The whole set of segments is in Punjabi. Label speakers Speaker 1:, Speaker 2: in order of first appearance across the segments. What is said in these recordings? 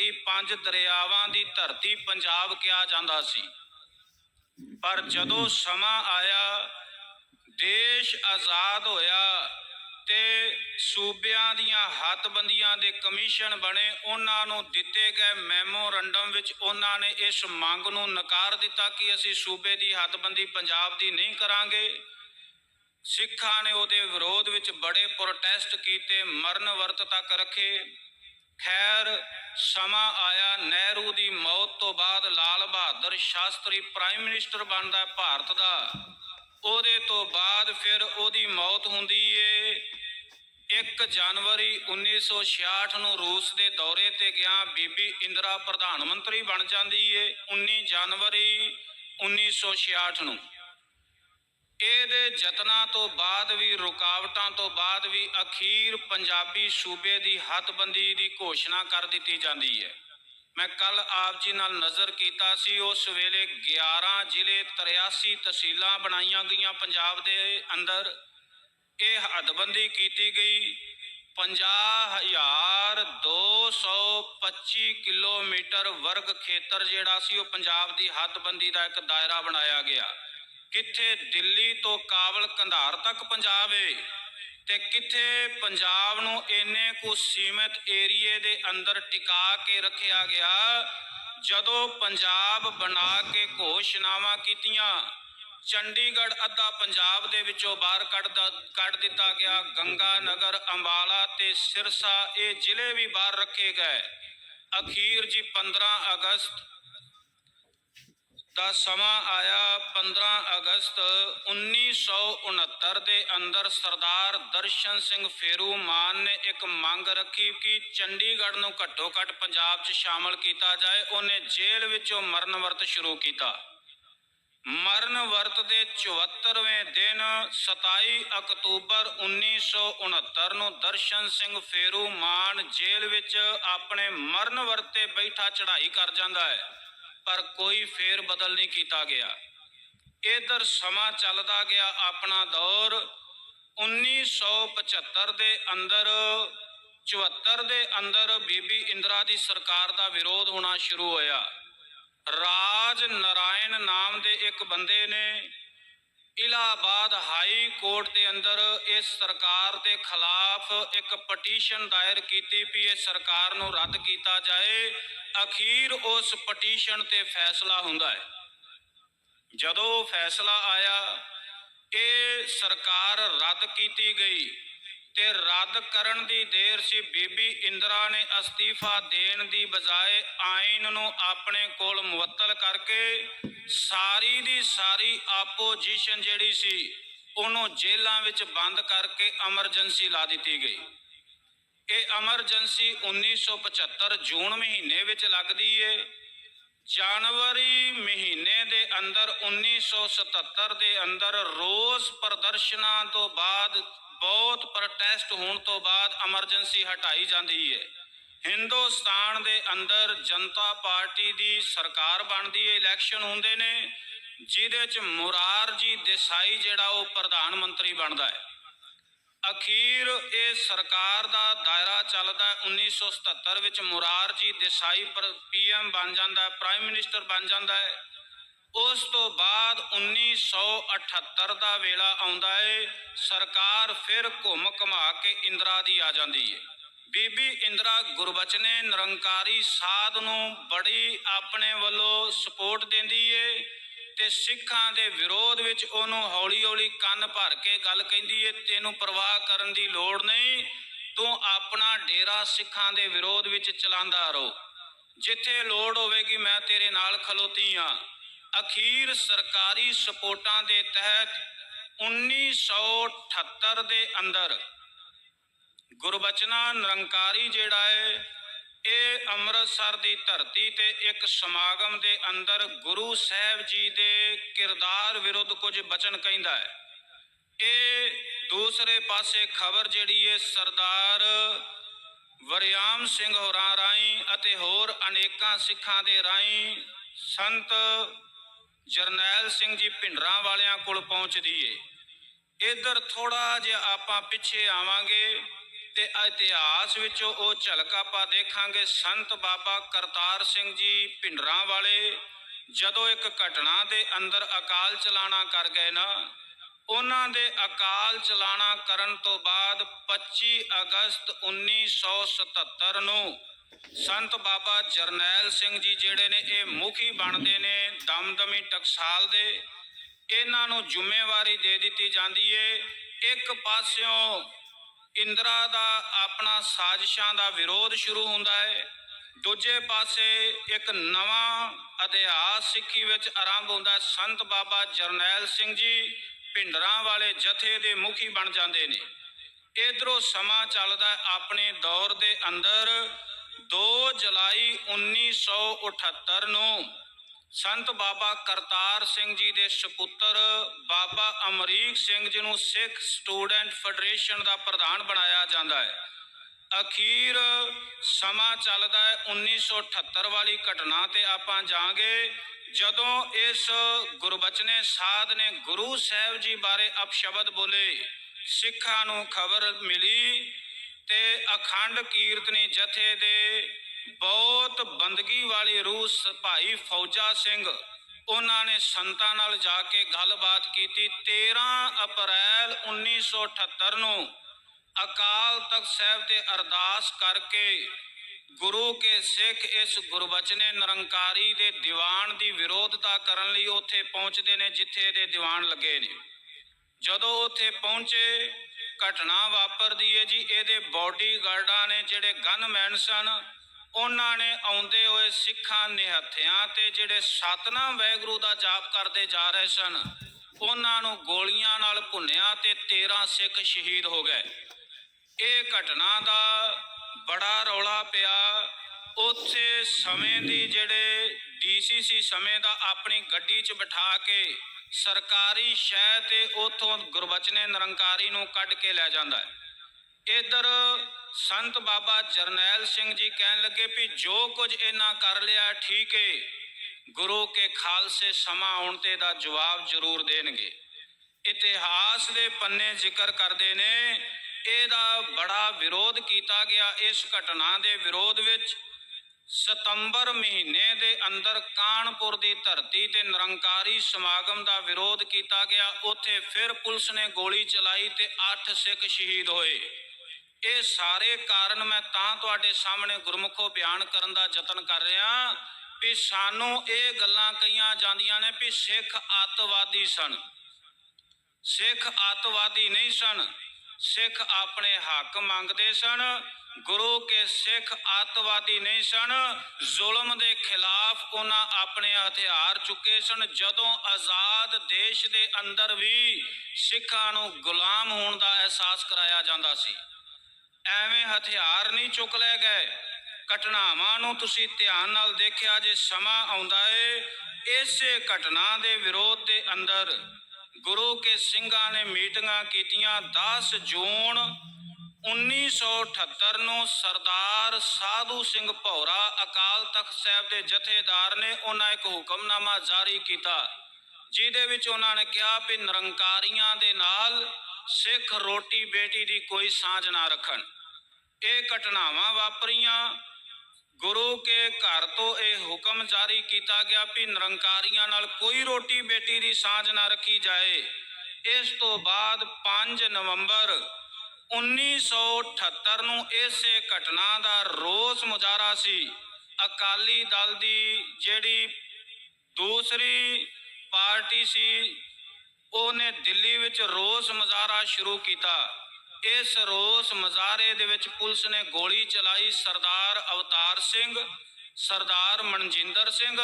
Speaker 1: ਧਰਤੀ ਪੰਜ ਦਰਿਆਵਾਂ ਦੀ ਧਰਤੀ ਪੰਜਾਬ ਕਿਹਾ ਜਾਂਦਾ ਸੀ। ਪਰ ਜਦੋਂ ਸਮਾਂ ਆਇਆ, ਦੇਸ਼ ਆਜ਼ਾਦ ਹੋਇਆ ਤੇ ਸੂਬਿਆਂ ਦੀਆਂ ਹੱਦਬੰਦੀਆਂ ਦੇ ਕਮਿਸ਼ਨ ਬਣੇ, ਉਹਨਾਂ ਨੂੰ ਦਿੱਤੇ ਗਏ ਮੈਮੋਰੰਡਮ ਵਿੱਚ ਉਹਨਾਂ ਨੇ ਇਸ ਮੰਗ ਨੂੰ ਨਕਾਰ ਦਿੱਤਾ ਕਿ ਅਸੀਂ ਸੂਬੇ ਦੀ ਹੱਦਬੰਦੀ ਪੰਜਾਬ ਦੀ ਨਹੀਂ ਕਰਾਂਗੇ। ਸਿੱਖਾਂ ਨੇ ਉਹਦੇ ਵਿਰੋਧ ਵਿੱਚ ਬੜੇ ਪ੍ਰੋਟੈਸਟ ਕੀਤੇ, ਮਰਨ ਵਰਤ ਤੱਕ ਰੱਖੇ। ਖੈਰ ਸਮਾਂ ਆਇਆ ਨਹਿਰੂ ਦੀ ਮੌਤ ਤੋਂ ਬਾਅਦ ਲਾਲ ਬਹਾਦਰ ਸ਼ਾਸਤਰੀ ਪ੍ਰਾਈਮ ਮਿਨਿਸਟਰ ਬਣਦਾ ਭਾਰਤ ਦਾ। ਉਹਦੇ ਤੋਂ ਬਾਅਦ ਫਿਰ ਉਹਦੀ ਮੌਤ ਹੁੰਦੀ ਏ। 1 ਜਨਵਰੀ 1966 ਨੂੰ ਰੂਸ ਦੇ ਦੌਰੇ ਤੇ ਗਿਆ ਬੀਬੀ ਇੰਦਰਾ ਪ੍ਰਧਾਨ ਮੰਤਰੀ ਬਣ ਜਾਂਦੀ ਏ 19 ਜਨਵਰੀ 1966 ਨੂੰ। ਇਹਦੇ ਯਤਨਾਂ ਤੋਂ ਬਾਅਦ ਵੀ, ਰੁਕਾਵਟਾਂ ਤੋਂ ਬਾਅਦ ਵੀ ਅਖੀਰ ਪੰਜਾਬੀ ਸੂਬੇ ਦੀ ਹੱਦਬੰਦੀ ਦੀ ਘੋਸ਼ਣਾ ਕਰ ਦਿੱਤੀ ਜਾਂਦੀ ਹੈ। ਮੈਂ ਕੱਲ ਆਪ ਜੀ ਨਾਲ ਨਜ਼ਰ ਕੀਤਾ ਸੀ। ਉਸ ਵੇਲੇ 11 ਜ਼ਿਲ੍ਹੇ 83 ਤਹਿਸੀਲਾਂ ਬਣਾਈਆਂ ਗਈਆਂ। ਪੰਜਾਬ ਦੇ ਅੰਦਰ ਇਹ ਹੱਦਬੰਦੀ ਕੀਤੀ ਗਈ। 50225 ਕਿਲੋਮੀਟਰ ਵਰਗ ਖੇਤਰ ਜਿਹੜਾ ਸੀ, ਉਹ ਪੰਜਾਬ ਦੀ ਹੱਦਬੰਦੀ ਦਾ ਇੱਕ ਦਾਇਰਾ ਬਣਾਇਆ ਗਿਆ। ਕਿੱਥੇ ਦਿੱਲੀ ਤੋਂ ਕਾਬਲ ਕੰਧਾਰ ਤੱਕ ਪੰਜਾਬ ਏ ਤੇ ਕਿੱਥੇ ਪੰਜਾਬ ਨੂੰ ਇੰਨੇ ਕੁ ਸੀਮਿਤ ਏਰੀਏ ਦੇ ਅੰਦਰ ਟਿਕਾ ਕੇ ਰੱਖਿਆ ਗਿਆ, ਜਦੋਂ ਪੰਜਾਬ ਬਣਾ ਕੇ ਘੋਸ਼ਣਾਵਾਂ ਕੀਤੀਆਂ, ਚੰਡੀਗੜ੍ਹ ਅੱਧਾ ਪੰਜਾਬ ਦੇ ਵਿੱਚੋਂ ਬਾਹਰ ਕੱਢ ਕੱਢ ਦਿੱਤਾ ਗਿਆ ਗੰਗਾ ਨਗਰ ਅੰਬਾਲਾ ਤੇ ਸਿਰਸਾ ਇਹ ਜ਼ਿਲ੍ਹੇ ਵੀ ਬਾਹਰ ਰੱਖੇ ਗਏ। ਅਖੀਰ ਜੀ 15 ਅਗਸਤ ਦਾ ਸਮਾਂ ਆਇਆ 15 ਅਗਸਤ 1969 ਦੇ ਅੰਦਰ ਸਰਦਾਰ ਦਰਸ਼ਨ ਸਿੰਘ ਫੇਰੂ ਮਾਨ ਨੇ ਇੱਕ ਮੰਗ ਰੱਖੀ ਕਿ ਚੰਡੀਗੜ੍ਹ ਨੂੰ ਘੱਟੋ ਘੱਟ ਪੰਜਾਬ 'ਚ ਸ਼ਾਮਲ ਕੀਤਾ ਜਾਏ। ਉਹਨੇ ਜੇਲ੍ਹ ਵਿੱਚੋਂ ਮਰਨ ਵਰਤ ਸ਼ੁਰੂ ਕੀਤਾ। ਮਰਨ ਵਰਤ ਦੇ 74ਵੇਂ ਦਿਨ 27 ਅਕਤੂਬਰ 1969 ਨੂੰ ਦਰਸ਼ਨ ਸਿੰਘ ਫੇਰੂ ਮਾਨ ਜੇਲ੍ਹ ਵਿੱਚ ਆਪਣੇ ਮਰਨ ਵਰਤ ਤੇ ਬੈਠਾ ਚੜ੍ਹਾਈ ਕਰ ਜਾਂਦਾ ਹੈ। ਪਰ ਕੋਈ ਫੇਰ ਬਦਲ ਨਹੀਂ ਕੀਤਾ ਗਿਆ। ਇਧਰ ਸਮਾਂ ਚੱਲਦਾ ਗਿਆ ਆਪਣਾ ਦੌਰ। 1975 ਦੇ ਅੰਦਰ 74 ਦੇ ਅੰਦਰ ਬੀਬੀ ਇੰਦਰਾ ਦੀ ਸਰਕਾਰ ਦਾ ਵਿਰੋਧ ਹੋਣਾ ਸ਼ੁਰੂ ਹੋਇਆ। ਰਾਜ ਨਾਰਾਇਣ ਨਾਮ ਦੇ ਇੱਕ ਬੰਦੇ ਨੇ ਇਲਾਹਾਬਾਦ ਹਾਈ ਕੋਰਟ ਦੇ ਅੰਦਰ ਇਸ ਸਰਕਾਰ ਦੇ ਖਿਲਾਫ ਇੱਕ ਪਟੀਸ਼ਨ ਦਾਇਰ ਕੀਤੀ ਵੀ ਇਹ ਸਰਕਾਰ ਨੂੰ ਰੱਦ ਕੀਤਾ ਜਾਏ। ਅਖੀਰ ਉਸ ਪਟੀਸ਼ਨ ਤੇ ਫੈਸਲਾ ਹੁੰਦਾ ਹੈ। ਜਦੋਂ ਫੈਸਲਾ ਆਇਆ, ਇਹ ਸਰਕਾਰ ਰੱਦ ਕੀਤੀ ਗਈ। ਤੇ ਰੱਦ ਕਰਨ ਦੀ ਦੇਰ ਸੀ। ਬੀਬੀ ਇੰਦਰਾ ਨੇ ਅਸਤੀਫਾ ਦੇਣ ਦੀ ਬਜਾਏ ਆਇਨ ਨੂੰ ਆਪਣੇ ਕੋਲ ਮੁਅੱਤਲ ਕਰਕੇ ਸਾਰੀ ਦੀ ਸਾਰੀ ਆਪੋਜੀਸ਼ਨ ਜਿਹੜੀ ਸੀ, ਉਹਨੂੰ ਜੇਲ੍ਹਾਂ ਵਿੱਚ ਬੰਦ ਕਰਕੇ ਐਮਰਜੈਂਸੀ ਲਾ ਦਿੱਤੀ ਗਈ। ਇਹ ਐਮਰਜੈਂਸੀ 1975 ਜੂਨ ਮਹੀਨੇ ਵਿੱਚ ਲੱਗਦੀ ਏ। ਜਨਵਰੀ ਮਹੀਨੇ ਦੇ ਅੰਦਰ 1977 ਦੇ ਅੰਦਰ ਰੋਸ ਪ੍ਰਦਰਸ਼ਨਾਂ ਤੋਂ ਬਾਅਦ ਬਹੁਤ ਪ੍ਰੋਟੈਸਟ ਹੋਣ ਤੋਂ ਬਾਅਦ ਐਮਰਜੈਂਸੀ ਹਟਾਈ ਜਾਂਦੀ ਹੈ ਹਿੰਦੁਸਤਾਨ ਦੇ ਅੰਦਰ ਜਨਤਾ ਪਾਰਟੀ ਦੀ ਸਰਕਾਰ ਬਣਦੀ ਹੈ ਇਲੈਕਸ਼ਨ ਹੁੰਦੇ ਨੇ, ਜਿਹਦੇ ਚ ਮੁਰਾਰਜੀ ਦੇਸਾਈ ਜਿਹੜਾ ਉਹ ਪ੍ਰਧਾਨ ਮੰਤਰੀ ਬਣਦਾ ਹੈ ਅਖੀਰ ਇਹ ਸਰਕਾਰ ਦਾ ਦਾਇਰਾ ਚੱਲਦਾ ਹੈ। 1977 ਵਿੱਚ ਮੁਰਾਰਜੀ ਦੇਸਾਈ ਪੀਐਮ ਬਣ ਜਾਂਦਾ ਪ੍ਰਾਈਮ ਮਿਨਿਸਟਰ ਬਣ ਜਾਂਦਾ ਹੈ ਉਸ ਤੋਂ ਬਾਅਦ 1978 ਦਾ ਵੇਲਾ ਆਉਂਦਾ ਹੈ ਸਰਕਾਰ ਫਿਰ ਘੁੰਮ ਘਮਾ ਕੇ ਇੰਦਰਾ ਦੀ ਆ ਜਾਂਦੀ ਹੈ ਬੀਬੀ ਇੰਦਰਾ ਗੁਰਬਚਨੇ ਨਿਰੰਕਾਰੀ ਸਾਧ ਨੂੰ ਬੜੀ ਆਪਣੇ ਵੱਲੋਂ ਸਪੋਰਟ ਦਿੰਦੀ ਏ ਤੇ ਸਿੱਖਾਂ ਦੇ ਵਿਰੋਧ ਵਿੱਚ ਉਹਨੂੰ ਹੌਲੀ-ਹੌਲੀ ਕੰਨ ਭਰ ਕੇ ਗੱਲ ਕਹਿੰਦੀ ਏ, ਤੈਨੂੰ ਪਰਵਾਹ ਕਰਨ ਦੀ ਲੋੜ ਨਹੀਂ, ਤੂੰ ਆਪਣਾ ਡੇਰਾ ਸਿੱਖਾਂ ਦੇ ਵਿਰੋਧ ਵਿੱਚ ਚਲਾਉਂਦਾ ਰਹੋ। ਜਿੱਥੇ ਲੋੜ ਹੋਵੇਗੀ ਮੈਂ ਤੇਰੇ ਨਾਲ ਖਲੋਤੀ ਆ। ਅਖੀਰ ਸਰਕਾਰੀ ਸਪੋਰਟਾਂ ਦੇ ਤਹਿਤ 1978 ਦੇ ਅੰਦਰ ਗੁਰਬਚਨਾ ਨਿਰੰਕਾਰੀ ਜਿਹੜਾ ਹੈ, ਇਹ ਅੰਮ੍ਰਿਤਸਰ ਦੀ ਧਰਤੀ ਤੇ ਇੱਕ ਸਮਾਗਮ ਦੇ ਅੰਦਰ ਗੁਰੂ ਸਾਹਿਬ ਜੀ ਦੇ ਕਿਰਦਾਰ ਵਿਰੁੱਧ ਕੁਝ ਬਚਨ ਕਹਿੰਦਾ ਹੈ। ਇਹ ਦੂਸਰੇ ਪਾਸੇ ਖਬਰ ਜਿਹੜੀ ਹੈ, ਸਰਦਾਰ ਵਰਿਆਮ ਸਿੰਘ ਹੋਰਾਂ ਰਾਹੀਂ ਅਤੇ ਹੋਰ ਅਨੇਕਾਂ ਸਿੱਖਾਂ ਦੇ ਰਾਹੀਂ ਸੰਤ ਜਰਨੈਲ ਸਿੰਘ ਜੀ ਭਿੰਡਰਾਂ ਵਾਲਿਆਂ ਕੋਲ ਪਹੁੰਚਦੀ ਏ ਇਧਰ ਥੋੜਾ ਜਿਹਾ ਆਪਾਂ ਪਿੱਛੇ ਆਵਾਂਗੇ ਤੇ ਇਤਿਹਾਸ ਵਿੱਚ ਉਹ ਝਲਕ ਆਪਾਂ ਦੇਖਾਂਗੇ। ਸੰਤ ਬਾਬਾ ਕਰਤਾਰ ਸਿੰਘ ਜੀ ਭਿੰਡਰਾਂ ਵਾਲੇ ਜਦੋਂ ਇੱਕ ਘਟਨਾ ਦੇ ਅੰਦਰ ਅਕਾਲ ਚਲਾਣਾ ਕਰ ਗਏ ਨਾ, ਉਹਨਾਂ ਦੇ ਅਕਾਲ ਚਲਾਣਾ ਕਰਨ ਤੋਂ ਬਾਅਦ 25 ਅਗਸਤ 1977 ਨੂੰ ਸੰਤ ਬਾਬਾ ਜਰਨੈਲ ਸਿੰਘ ਜੀ ਜਿਹੜੇ ਨੇ, ਇਹ ਮੁਖੀ ਬਣਦੇ ਨੇ ਦਮਦਮੀ ਟਕਸਾਲ ਦੇ। ਇਹਨਾਂ ਨੂੰ ਜ਼ਿੰਮੇਵਾਰੀ ਦੇ ਦਿੱਤੀ ਜਾਂਦੀ ਏ। ਇੱਕ ਪਾਸਿਓਂ ਇੰਦਰਾ ਦਾ ਆਪਣਾ ਸਾਜ਼ਿਸ਼ਾਂ ਦਾ ਵਿਰੋਧ ਸ਼ੁਰੂ ਹੁੰਦਾ ਹੈ ਦੂਜੇ ਪਾਸੇ ਇੱਕ ਨਵਾਂ ਇਤਿਹਾਸ ਸਿੱਖੀ ਵਿੱਚ ਆਰੰਭ ਹੁੰਦਾ ਸੰਤ ਬਾਬਾ ਜਰਨੈਲ ਸਿੰਘ ਜੀ ਭਿੰਡਰਾਂ ਵਾਲੇ ਜਥੇ ਦੇ ਮੁਖੀ ਬਣ ਜਾਂਦੇ ਨੇ। ਇਧਰੋਂ ਸਮਾਂ ਚੱਲਦਾ ਆਪਣੇ ਦੌਰ ਦੇ ਅੰਦਰ 2 ਜੁਲਾਈ 1978 ਨੂੰ ਸੰਤ ਬਾਬਾ ਕਰਤਾਰ ਸਿੰਘ ਜੀ ਦੇ ਸੁਪੁੱਤਰ ਬਾਬਾ ਅਮਰੀਕ ਸਿੰਘ ਜੀ ਨੂੰ ਸਿੱਖ ਸਟੂਡੈਂਟ ਫੈਡਰੇਸ਼ਨ ਦਾ ਪ੍ਰਧਾਨ ਬਣਾਇਆ ਜਾਂਦਾ ਹੈ। ਅਖੀਰ ਸਮਾਂ ਚੱਲਦਾ ਹੈ 1978 ਵਾਲੀ ਘਟਨਾ ਤੇ ਆਪਾਂ ਜਾਾਂਗੇ ਜਦੋਂ ਇਸ ਗੁਰਬਚਨੇ ਸਾਧ ਨੇ ਗੁਰੂ ਸਾਹਿਬ ਜੀ ਬਾਰੇ ਅਪਸ਼ਬਦ ਬੋਲੇ, ਸਿੱਖਾਂ ਨੂੰ ਖਬਰ ਮਿਲੀ ਤੇ ਅਖੰਡ ਕੀਰਤਨੀ ਜਥੇ ਦੇ ਬਹੁਤ ਬੰਦਗੀ ਵਾਲੀ ਰੂਸ ਭਾਈ ਫੌਜਾ ਸਿੰਘ, ਉਹਨਾਂ ਨੇ ਸੰਤਾਂ ਨਾਲ ਜਾ ਕੇ ਗੱਲਬਾਤ ਕੀਤੀ। 13 ਅਪ੍ਰੈਲ 1978 ਨੂੰ ਅਕਾਲ ਤਖਤ ਸਾਹਿਬ ਤੇ ਅਰਦਾਸ ਕਰਕੇ ਗੁਰੂ ਕੇ ਸਿੱਖ ਇਸ ਗੁਰਬਚਨੇ ਨਿਰੰਕਾਰੀ ਦੇ ਦੀਵਾਨ ਦੀ ਵਿਰੋਧਤਾ ਕਰਨ ਲਈ ਉੱਥੇ ਪਹੁੰਚਦੇ ਨੇ, ਜਿੱਥੇ ਦੇ ਦੀਵਾਨ ਲੱਗੇ ਨੇ। ਜਦੋਂ ਉੱਥੇ ਪਹੁੰਚੇ ਘਟਨਾ ਵਾਪਰਦੀ ਹੈ ਜੀ, ਇਹਦੇ ਬਾਡੀਗਾਰਡਾਂ ਨੇ ਜਿਹੜੇ ਗਨਮੈਨ ਸਨ, ਉਹਨਾਂ ਨੇ ਆਉਂਦੇ ਹੋਏ ਸਿੱਖਾਂ ਨਿਹੱਥਿਆਂ ਤੇ ਜਿਹੜੇ ਸਤਨਾਮ ਵੈਗਰੂ ਦਾ ਜਾਪ ਕਰਦੇ ਜਾ ਰਹੇ ਸਨ, ਉਹਨਾਂ ਨੂੰ ਗੋਲੀਆਂ ਨਾਲ ਭੁੰਨਿਆ ਤੇ 13 ਸਿੱਖ ਸ਼ਹੀਦ ਹੋ ਗਏ। ਇਹ ਘਟਨਾ ਦਾ ਬੜਾ ਰੌਲਾ ਪਿਆ। ਉੱਥੇ ਸਮੇਂ ਦੀ ਜਿਹੜੇ ਡੀਸੀਸੀ ਸਮੇਂ ਦਾ ਆਪਣੀ ਗੱਡੀ 'ਚ ਬਿਠਾ ਕੇ ਸਰਕਾਰੀ ਸ਼ਹਿ ਤੇ ਉਥੋਂ ਗੁਰਬਚਨੇ ਨਿਰੰਕਾਰੀ ਨੂੰ ਕੱਢ ਕੇ ਲੈ ਜਾਂਦਾ ਹੈ। ਇਧਰ ਸੰਤ ਬਾਬਾ ਜਰਨੈਲ ਸਿੰਘ ਜੀ ਕਹਿਣ ਲੱਗੇ ਵੀ ਜੋ ਕੁਝ ਇਹਨਾਂ ਕਰ ਲਿਆ ਠੀਕ ਏ, ਗੁਰੂ ਕੇ ਖਾਲਸੇ ਸਮਾਂ ਆਉਣ ਤੇ ਦਾ ਜਵਾਬ ਜ਼ਰੂਰ ਦੇਣਗੇ। ਇਤਿਹਾਸ ਦੇ ਪੰਨੇ ਜ਼ਿਕਰ ਕਰਦੇ ਨੇ, ਇਹਦਾ ਬੜਾ ਵਿਰੋਧ ਕੀਤਾ ਗਿਆ। ਇਸ ਘਟਨਾ ਦੇ ਵਿਰੋਧ ਵਿੱਚ ਸਤੰਬਰ ਮਹੀਨੇ ਦੇ ਅੰਦਰ ਕਾਨਪੁਰ ਦੀ ਧਰਤੀ ਤੇ ਨਿਰੰਕਾਰੀ ਸਮਾਗਮ ਦਾ ਵਿਰੋਧ ਕੀਤਾ ਗਿਆ। ਉੱਥੇ ਫਿਰ ਪੁਲਿਸ ਨੇ ਗੋਲੀ ਚਲਾਈ ਤੇ 8 ਸਿੱਖ ਸ਼ਹੀਦ ਹੋਏ। ਇਹ ਸਾਰੇ ਕਾਰਨ ਮੈਂ ਤਾਂ ਤੁਹਾਡੇ ਸਾਹਮਣੇ ਗੁਰਮੁਖੋ ਬਿਆਨ ਕਰਨ ਦਾ ਯਤਨ ਕਰ ਰਿਹਾ ਵੀ ਸਾਨੂੰ ਇਹ ਗੱਲਾਂ ਕਹੀਆਂ ਜਾਂਦੀਆਂ ਨੇ ਵੀ ਸਿੱਖ ਅੱਤਵਾਦੀ ਸਨ। ਸਿੱਖ ਅੱਤਵਾਦੀ ਨਹੀਂ ਸਨ। ਸਿੱਖ ਆਪਣੇ ਹੱਕ ਮੰਗਦੇ ਸਨ। ਗੁਰੂ ਕੇ ਸਿੱਖ ਅੱਤਵਾਦੀ ਨਹੀਂ ਸਨ। ਜ਼ੁਲਮ ਦੇ ਖਿਲਾਫ ਉਹਨਾਂ ਆਪਣੇ ਹਥਿਆਰ ਚੁੱਕੇ ਸਨ। ਜਦੋਂ ਆਜ਼ਾਦ ਦੇਸ਼ ਦੇ ਅੰਦਰ ਵੀ ਸਿੱਖਾਂ ਨੂੰ ਗੁਲਾਮ ਹੋਣ ਦਾ ਅਹਿਸਾਸ ਕਰਾਇਆ ਜਾਂਦਾ ਸੀ, ਐਵੇਂ ਹਥਿਆਰ ਨਹੀਂ ਚੁੱਕ ਲੈ ਗਏ। ਘਟਨਾਵਾਂ ਨੂੰ ਤੁਸੀਂ ਧਿਆਨ ਨਾਲ ਦੇਖਿਆ ਜੇ ਸਮਾਂ ਆਉਂਦਾ ਏ, ਇਸੇ ਘਟਨਾ ਦੇ ਵਿਰੋਧ ਦੇ ਅੰਦਰ ਗੁਰੂ ਕੇ ਸਿੰਘਾਂ ਨੇ ਮੀਟਿੰਗਾਂ ਕੀਤੀਆਂ। 10 ਜੂਨ 1978 ਨੂੰ ਸਰਦਾਰ ਸਾਧੂ ਸਿੰਘ ਭੌਰਾ ਅਕਾਲ ਤਖਤ ਸਾਹਿਬ ਦੇ ਜਥੇਦਾਰ ਨੇ ਉਹਨਾਂ ਇੱਕ ਹੁਕਮਨਾਮਾ ਜਾਰੀ ਕੀਤਾ, ਜਿਹਦੇ ਵਿੱਚ ਉਹਨਾਂ ਨੇ ਕਿਹਾ ਵੀ ਨਿਰੰਕਾਰੀਆਂ ਦੇ ਨਾਲ ਸਿੱਖ ਰੋਟੀ ਬੇਟੀ ਦੀ ਕੋਈ ਸਾਂਝ ਨਾ ਰੱਖਣ। ਇਹ ਘਟਨਾਵਾਂ ਵਾਪਰੀਆਂ। ਗੁਰੂ ਕੇ ਘਰ ਤੋਂ ਇਹ ਹੁਕਮ ਜਾਰੀ ਕੀਤਾ ਗਿਆ ਵੀ ਨਿਰੰਕਾਰੀਆਂ ਨਾਲ ਕੋਈ ਰੋਟੀ ਬੇਟੀ ਦੀ ਸਾਂਝ ਨਾ ਰੱਖੀ ਜਾਏ। ਇਸ ਤੋਂ ਬਾਅਦ 5 ਨਵੰਬਰ 1978 ਨੂੰ ਇਸੇ ਘਟਨਾ ਦਾ ਰੋਸ ਮੁਜ਼ਾਹਰਾ ਸੀ। ਅਕਾਲੀ ਦਲ ਦੀ ਜਿਹੜੀ ਦੂਸਰੀ ਪਾਰਟੀ ਸੀ, ਉਹਨੇ ਦਿੱਲੀ ਵਿੱਚ ਰੋਸ ਮੁਜ਼ਾਹਰਾ ਸ਼ੁਰੂ ਕੀਤਾ। ਇਸ ਰੋਸ ਮੁਜ਼ਾਹਰੇ ਦੇ ਵਿੱਚ ਪੁਲਿਸ ਨੇ ਗੋਲੀ ਚਲਾਈ ਸਰਦਾਰ ਅਵਤਾਰ ਸਿੰਘ, ਸਰਦਾਰ ਮਨਜਿੰਦਰ ਸਿੰਘ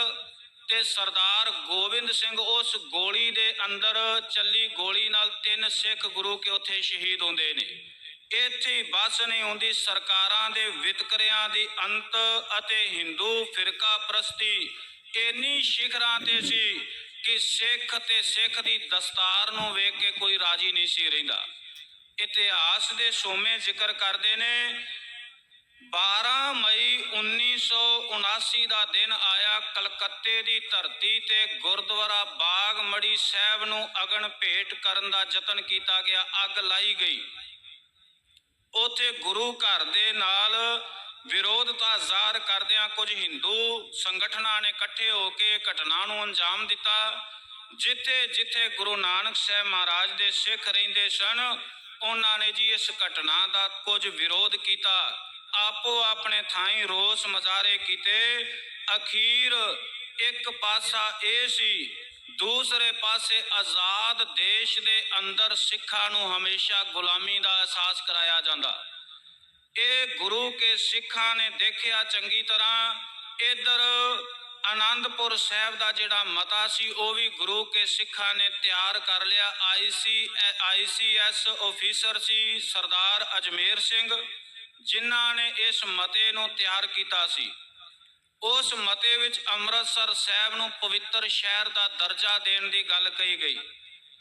Speaker 1: ਤੇ ਸਰਦਾਰ ਗੋਬਿੰਦ ਸਿੰਘ। ਉਸ ਗੋਲੀ ਦੇ ਅੰਦਰ ਚੱਲੀ ਗੋਲੀ ਨਾਲ ਤਿੰਨ ਸਿੱਖ ਗੁਰੂ ਕੇ ਉੱਥੇ ਸ਼ਹੀਦ ਹੁੰਦੇ ਨੇ। ਇੱਥੇ ਹੀ ਬਸ ਨਹੀਂ ਹੁੰਦੀ, ਸਰਕਾਰਾਂ ਦੇ ਵਿਤਕਰਿਆਂ ਦੀ ਅੰਤ ਅਤੇ ਹਿੰਦੂ ਫਿਰਕਾ ਪ੍ਰਸਤੀ ਇੰਨੀ ਸ਼ਿਖਰਾਂ ਤੇ ਸੀ ਕਿ ਸਿੱਖ ਤੇ ਸਿੱਖ ਦੀ ਦਸਤਾਰ ਨੂੰ ਵੇਖ ਕੇ ਕੋਈ ਰਾਜੀ ਨਹੀਂ ਸੀ ਰਹਿੰਦਾ। ਇਤਿਹਾਸ ਦੇ ਸੋਮੇ ਜ਼ਿਕਰ ਕਰਦੇ ਨੇ 12 ਮਈ 1979 ਦਾ ਦਿਨ ਆਇਆ, ਕਲਕੱਤੇ ਦੀ ਧਰਤੀ ਤੇ ਗੁਰਦੁਆਰਾ ਬਾਗ ਮੜੀ ਸਾਹਿਬ ਨੂੰ ਅਗਨ ਭੇਟ ਕਰਨ ਦਾ ਯਤਨ ਕੀਤਾ ਗਿਆ, ਅੱਗ ਲਾਈ ਗਈ। ਉਥੇ ਗੁਰੂ ਘਰ ਦੇ ਨਾਲ ਵਿਰੋਧਤਾ ਜ਼ਾਹਰ ਕਰਦਿਆਂ ਕੁਝ ਹਿੰਦੂ ਸੰਗਠਨਾਂ ਨੇ ਇਕੱਠੇ ਹੋ ਕੇ ਘਟਨਾ ਨੂੰ ਅੰਜਾਮ ਦਿੱਤਾ, ਜਿੱਥੇ ਜਿੱਥੇ ਗੁਰੂ ਨਾਨਕ ਸਾਹਿਬ ਮਹਾਰਾਜ ਦੇ ਸਿੱਖ ਰਹਿੰਦੇ ਸਨ, ਉਹਨਾਂ ਨੇ ਜੀ ਇਸ ਘਟਨਾ ਦਾ ਕੁਝ ਵਿਰੋਧ ਕੀਤਾ। ਆਪੋ ਆਪਣੇ ਥਾਈਂ ਰੋਸ ਮਜ਼ਾਰੇ ਕੀਤੇ, ਅਖੀਰ ਇੱਕ ਪਾਸਾ ਇਹ ਸੀ, ਦੂਸਰੇ ਪਾਸੇ ਆਜ਼ਾਦ ਦੇਸ਼ ਦੇ ਅੰਦਰ ਸਿੱਖਾਂ ਨੂੰ ਹਮੇਸ਼ਾ ਗੁਲਾਮੀ ਦਾ ਅਹਿਸਾਸ ਕਰਾਇਆ ਜਾਂਦਾ। ਇਹ ਗੁਰੂ ਕੇ ਸਿੱਖਾਂ ਨੇ ਦੇਖਿਆ ਚੰਗੀ ਤਰ੍ਹਾਂ, ਇਧਰ ਆਨੰਦਪੁਰ ਸਾਹਿਬ ਦਾ ਜਿਹੜਾ ਮਤਾ ਸੀ, ਉਹ ਵੀ ਗੁਰੂ ਕੇ ਸਿੱਖਾਂ ਨੇ ਤਿਆਰ ਕਰ ਲਿਆ। ਆਈਸੀ ਆਈਸੀਐਸ ਅਫੀਸਰ ਸੀ, ਸਰਦਾਰ ਅਜਮੇਰ ਸਿੰਘ, ਜਿਨ੍ਹਾਂ ਨੇ ਇਸ ਮਤੇ ਨੂੰ ਤਿਆਰ ਕੀਤਾ ਸੀ। ਉਸ ਮਤੇ ਵਿੱਚ ਅੰਮ੍ਰਿਤਸਰ ਸਾਹਿਬ ਨੂੰ ਪਵਿੱਤਰ ਸ਼ਹਿਰ ਦਾ ਦਰਜਾ ਦੇਣ ਦੀ ਗੱਲ ਕਹੀ ਗਈ।